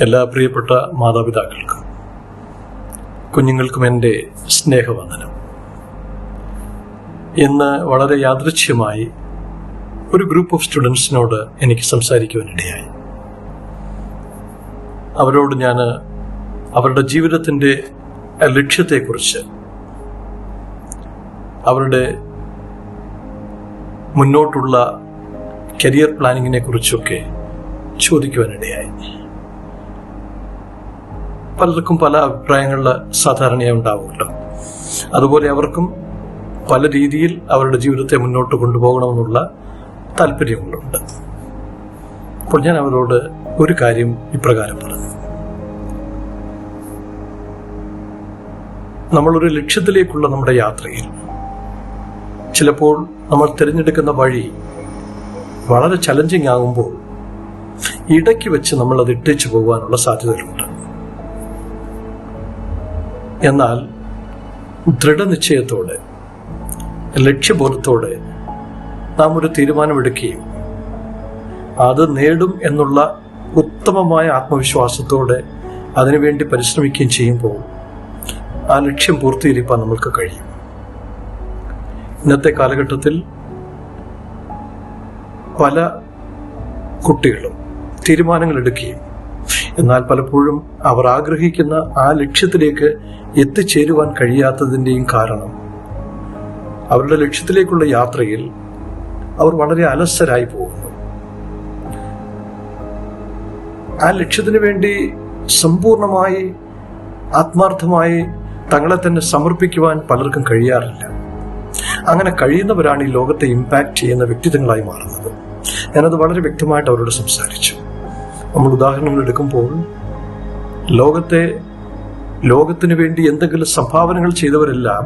എല്ലാ പ്രിയപ്പെട്ട മാതാപിതാക്കൾക്കും കുഞ്ഞുങ്ങൾക്കും എന്റെ സ്നേഹവന്ദനം. ഇന്ന് വളരെ യാദൃച്ഛ്യമായി ഒരു ഗ്രൂപ്പ് ഓഫ് സ്റ്റുഡൻസിനോട് എനിക്ക് സംസാരിക്കുവാനിടയായി. അവരോട് ഞാൻ അവരുടെ ജീവിതത്തിന്റെ ലക്ഷ്യത്തെക്കുറിച്ച് അവരുടെ മുന്നോട്ടുള്ള കരിയർ പ്ലാനിങ്ങിനെ കുറിച്ചൊക്കെ ചോദിക്കുവാനിടയായി. പലർക്കും പല അഭിപ്രായങ്ങളിൽ സാധാരണയായി ഉണ്ടാവുമല്ലോ. അതുപോലെ അവർക്കും പല രീതിയിൽ അവരുടെ ജീവിതത്തെ മുന്നോട്ട് കൊണ്ടുപോകണമെന്നുള്ള താല്പര്യങ്ങളുണ്ട്. അപ്പോൾ ഞാൻ അവരോട് ഒരു കാര്യം ഇപ്രകാരം പറഞ്ഞു. നമ്മളൊരു ലക്ഷ്യത്തിലേക്കുള്ള നമ്മുടെ യാത്രയിൽ ചിലപ്പോൾ നമ്മൾ തിരഞ്ഞെടുക്കുന്ന വഴി വളരെ ചലഞ്ചിങ് ആകുമ്പോൾ ഇടയ്ക്ക് വെച്ച് നമ്മൾ അത് ഇട്ടിച്ചു പോകാനുള്ള സാധ്യതകളുണ്ട്. എന്നാൽ ദൃഢനിശ്ചയത്തോടെ ലക്ഷ്യബോധത്തോടെ നാം ഒരു തീരുമാനമെടുക്കുകയും അത് നേടും എന്നുള്ള ഉത്തമമായ ആത്മവിശ്വാസത്തോടെ അതിനുവേണ്ടി പരിശ്രമിക്കുകയും ചെയ്യുമ്പോൾ ആ ലക്ഷ്യം പൂർത്തീകരിക്കാൻ നമ്മൾക്ക് കഴിയും. ഇന്നത്തെ കാലഘട്ടത്തിൽ പല കുട്ടികളും തീരുമാനങ്ങൾ എടുക്കുകയും എന്നാൽ പലപ്പോഴും അവർ ആഗ്രഹിക്കുന്ന ആ ലക്ഷ്യത്തിലേക്ക് എത്തിച്ചേരുവാൻ കഴിയാത്തതിന്റെയും കാരണം. അവരുടെ ലക്ഷ്യത്തിലേക്കുള്ള യാത്രയിൽ അവർ വളരെ അലസരായി പോകുന്നു. ആ ലക്ഷ്യത്തിന് വേണ്ടി സമ്പൂർണമായി ആത്മാർത്ഥമായി തങ്ങളെ തന്നെ സമർപ്പിക്കുവാൻ പലർക്കും കഴിയാറില്ല. അങ്ങനെ കഴിയുന്നവരാണ് ഈ ലോകത്തെ ഇമ്പാക്ട് ചെയ്യുന്ന വ്യക്തിത്വങ്ങളായി മാറുന്നത്. ഞാനത് വളരെ വ്യക്തമായിട്ട് അവരോട് സംസാരിച്ചു. നമ്മൾ ഉദാഹരണങ്ങൾ എടുക്കുമ്പോൾ ലോകത്തെ ലോകത്തിന് വേണ്ടി എന്തെങ്കിലും സംഭാവനകൾ ചെയ്തവരെല്ലാം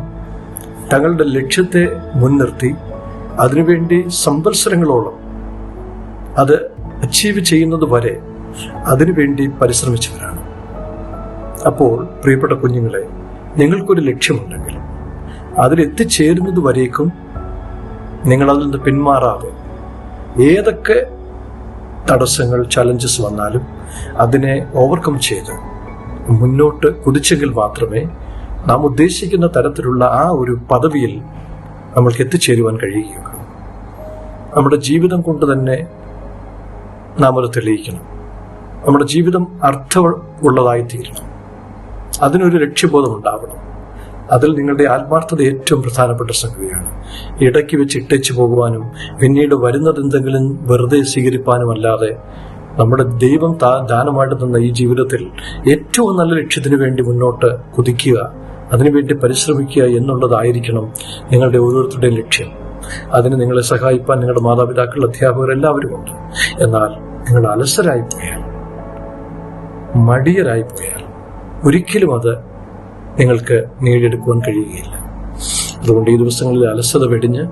തങ്ങളുടെ ലക്ഷ്യത്തെ മുൻനിർത്തി അതിനുവേണ്ടി സംവത്സരങ്ങളോളം അത് അച്ചീവ് ചെയ്യുന്നത് വരെ അതിനുവേണ്ടി പരിശ്രമിച്ചവരാണ്. അപ്പോൾ പ്രിയപ്പെട്ട കുഞ്ഞുങ്ങളെ നിങ്ങൾക്കൊരു ലക്ഷ്യമുണ്ടെങ്കിൽ അതിലെത്തിച്ചേരുന്നത് വരേക്കും നിങ്ങൾ അതിൽ നിന്ന് പിന്മാറാതെ ഏതൊക്കെ തടസ്സങ്ങൾ ചലഞ്ചസ് വന്നാലും അതിനെ ഓവർകം ചെയ്ത് മുന്നോട്ട് കുതിച്ചെങ്കിൽ മാത്രമേ നാം ഉദ്ദേശിക്കുന്ന തരത്തിലുള്ള ആ ഒരു പദവിയിൽ നമ്മൾക്ക് എത്തിച്ചേരുവാൻ കഴിയുകയുള്ളൂ. നമ്മുടെ ജീവിതം കൊണ്ട് തന്നെ നാം അത് തെളിയിക്കണം. നമ്മുടെ ജീവിതം അർത്ഥമുള്ളതായി തീരണം അതിനൊരു ലക്ഷ്യബോധം ഉണ്ടാവണം. അതിൽ നിങ്ങളുടെ ആത്മാർത്ഥത ഏറ്റവും പ്രധാനപ്പെട്ട സംഗതിയാണ്. ഇടയ്ക്ക് വെച്ച് ഇട്ടേച്ചു പോകുവാനും പിന്നീട് വരുന്നത് എന്തെങ്കിലും വെറുതെ സ്വീകരിപ്പാനും അല്ലാതെ നമ്മുടെ ദൈവം ദാനമായിട്ട് തന്ന ഈ ജീവിതത്തിൽ ഏറ്റവും നല്ല ലക്ഷ്യത്തിന് വേണ്ടി മുന്നോട്ട് കുതിക്കുക അതിനുവേണ്ടി പരിശ്രമിക്കുക എന്നുള്ളതായിരിക്കണം നിങ്ങളുടെ ഓരോരുത്തരുടെയും ലക്ഷ്യം. അതിന് നിങ്ങളെ സഹായിപ്പാൻ നിങ്ങളുടെ മാതാപിതാക്കൾ അധ്യാപകർ എല്ലാവരും ഉണ്ട്. എന്നാൽ നിങ്ങൾ അലസരായി പോയാൽ മടിയരായി പോയാൽ ഒരിക്കലും അത് നിങ്ങൾക്ക് നേടിയെടുക്കുവാൻ കഴിയുകയില്ല. അതുകൊണ്ട് ഈ ദിവസങ്ങളിൽ അലസത വെടിഞ്ഞ്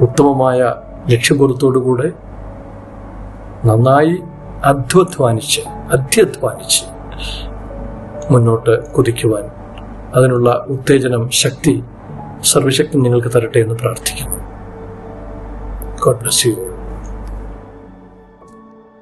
ഉത്തമമായ ലക്ഷ്യബോധത്തോടുകൂടെ നന്നായി അധ്വധ്വാനിച്ച് അധ്യധ്വാനിച്ച് മുന്നോട്ട് കുതിക്കുവാൻ അതിനുള്ള ഉത്തേജനം ശക്തി സർവശക്തി നിങ്ങൾക്ക് തരട്ടെ എന്ന് പ്രാർത്ഥിക്കുന്നു. God bless you